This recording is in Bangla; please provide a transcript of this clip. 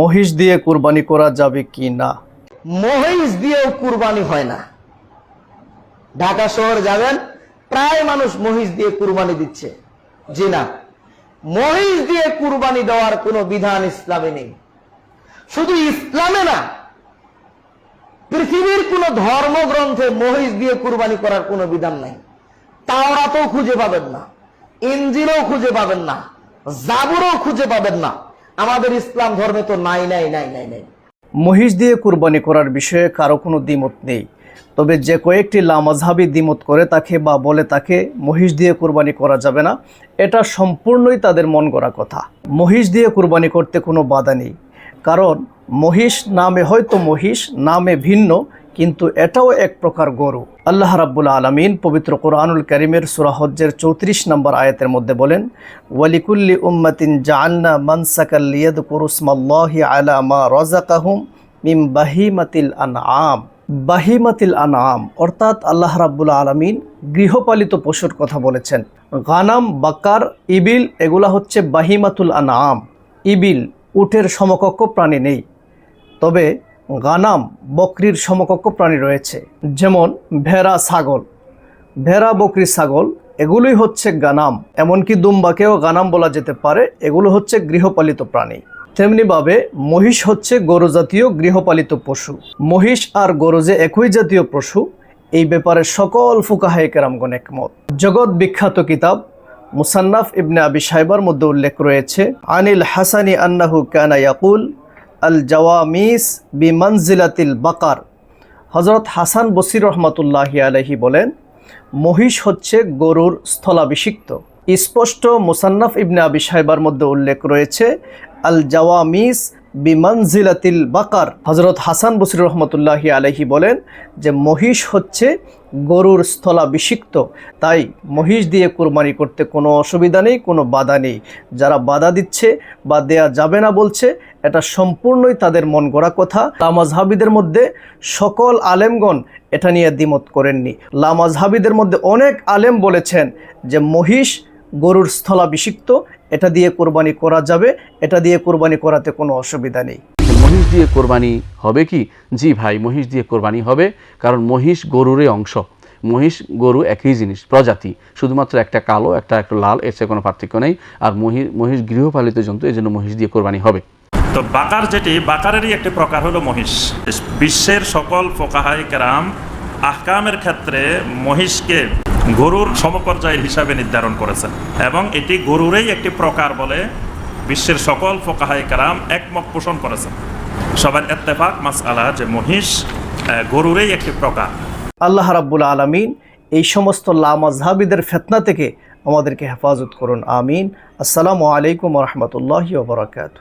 মহিষ দিয়ে কুরবানি করা যাবে কি না? মহিষ দিয়েও কুরবানি হয় না। ঢাকা শহর যাবেন, প্রায় মানুষ মহিষ দিয়ে কুরবানি দিচ্ছে। জি না। মহিষ দিয়ে কুরবানি দেওয়ার কোনো বিধান ইসলামে নেই। শুধু ইসলামে না, পৃথিবীর কোন ধর্মগ্রন্থে মহিষ দিয়ে কুরবানি করার কোনো বিধান নাই। তাওরাতেও খুঁজে পাবেন না ইঞ্জিনও খুঁজে পাবেন না, জাবুরও খুঁজে পাবেন না। আমাদের ইসলাম ধর্মে তো নাই নাই নাই নাই নাই। মহিষ দিয়ে কুরবানি করার বিষয়ে কারও কোনো দ্বিমত নেই। তবে যে কয়েকটি লামাজহাবি দ্বিমত করে তাকে বা বলে তাকে মহিষ দিয়ে কুরবানি করা যাবে না, এটা সম্পূর্ণই তাদের মন গড়া কথা। মহিষ দিয়ে কুরবানি করতে কোনো বাধা নেই। কারণ মহিষ নামে হয়তো মহিষ, নামে ভিন্ন কিন্তু এটাও এক প্রকার গরু। আল্লাহ রাব্বুল আলমিন পবিত্র কোরআনুল করিমের সুরাহজ্জের চৌত্রিশ নম্বর আয়াতের মধ্যে বলেন, ওয়ালিকুল্লি উম্মাতিন জাআলনা মানসাকাল লিয়াদকুরুসমাল্লাহি আলা মা রাযাকাহুম মিম বাহিমাতিল আনআম। বাহিমাতিল আনআম, অর্থাৎ আল্লাহ রাব্বুল আলমিন গৃহপালিত পশুর কথা বলেছেন। গানাম বাকার ইবিল, এগুলা হচ্ছে বাহিমাতুল আনআম। ইবিল, উটের সমকক্ষ প্রাণী নেই। তবে গানাম বকরির সমকক্ষ প্রাণী রয়েছে। যেমন ভেড়া, ছাগল। ভেড়া, বকরি, ছাগল, এগুলোই হচ্ছে গানাম। এমনকি দুম্বাকেও গানাম বলা যেতে পারে, এগুলো হচ্ছে গৃহপালিত প্রাণী। তেমনিভাবে মহিষ হচ্ছে গরু জাতীয় গৃহপালিত পশু। মহিষ আর গরু যে একই জাতীয় পশু, এই ব্যাপারে সকল ফুকাহাই কেরামগণ একমত। জগৎ বিখ্যাত কিতাব মুসান্নাফ ইবনে আবি সাহেবার মধ্যে উল্লেখ রয়েছে, আনিল হাসানি আন্নাহু কানা ইয়াকুল আল জাওয়ামিস বিমানজিলাতিল বাকার। হজরত হাসান বসির রহমতুল্লাহি আলহি বলেন, মহিষ হচ্ছে গরুর স্থলাভিষিক্ত। স্পষ্ট মুসান্নাফ ইবনে আবি সাহেবার মধ্যে উল্লেখ রয়েছে আল জাওয়ামিস বিমানজিলাতিল বাকার। হজরত হাসান বসির রহমতুল্লাহি আলহি বলেন যে মহিষ হচ্ছে গরুর স্থলাভিষিক্ত। তাই মহিষ দিয়ে কুরবানি করতে কোনো অসুবিধা নেই, কোনো বাধা নেই। যারা বাধা দিচ্ছে বা দেয়া যাবে না বলছে, এটা সম্পূর্ণই তাদের মন গড়া কথা। লামাজহাবিদের মধ্যে সকল আলেমগণ এটা নিয়ে দ্বিমত করেননি। লামাজহাবিদের মধ্যে অনেক আলেম বলেছেন যে মহিষ গরুর স্থলাভিষিক্ত, এটা দিয়ে কোরবানি করা যাবে, এটা দিয়ে কোরবানি করাতে কোনো অসুবিধা নেই। মহিষ দিয়ে কোরবানি হবে কি? জি ভাই, মহিষ দিয়ে কোরবানি হবে, কারণ মহিষ গরুরই অংশ। মহিষ গরু একই জিনিস, প্রজাতি। শুধুমাত্র একটা কালো, একটা একটা লাল, এর কোনো পার্থক্য নেই। আর মহিষ মহিষ গৃহপালিত জন্তু, এই জন্য মহিষ দিয়ে কোরবানি হবে। তো বাকার যেটি, বাকারেরই একটি প্রকার হলো মহিষ। বিশ্বের সকল ফোকাহাই কেরাম আহকামের ক্ষেত্রে মহিষকে গরুর সমপর্যায়ের হিসাবে নির্ধারণ করেছেন। এবং এটি গরুরই একটি প্রকার বলে বিশ্বের সকল ফোকাহাই কেরাম একমত পোষণ করেছেন। সবার এত্তেফাক মাস আলা যে মহিষ গরুরই একটি প্রকার। আল্লাহ রাব্বুল আলমিন এই সমস্ত লামাজহাবিদের ফেতনা থেকে আমাদেরকে হেফাজত করুন, আমিন। আসসালামু আলাইকুম রহমতুল্লাহ ওবরাকাতু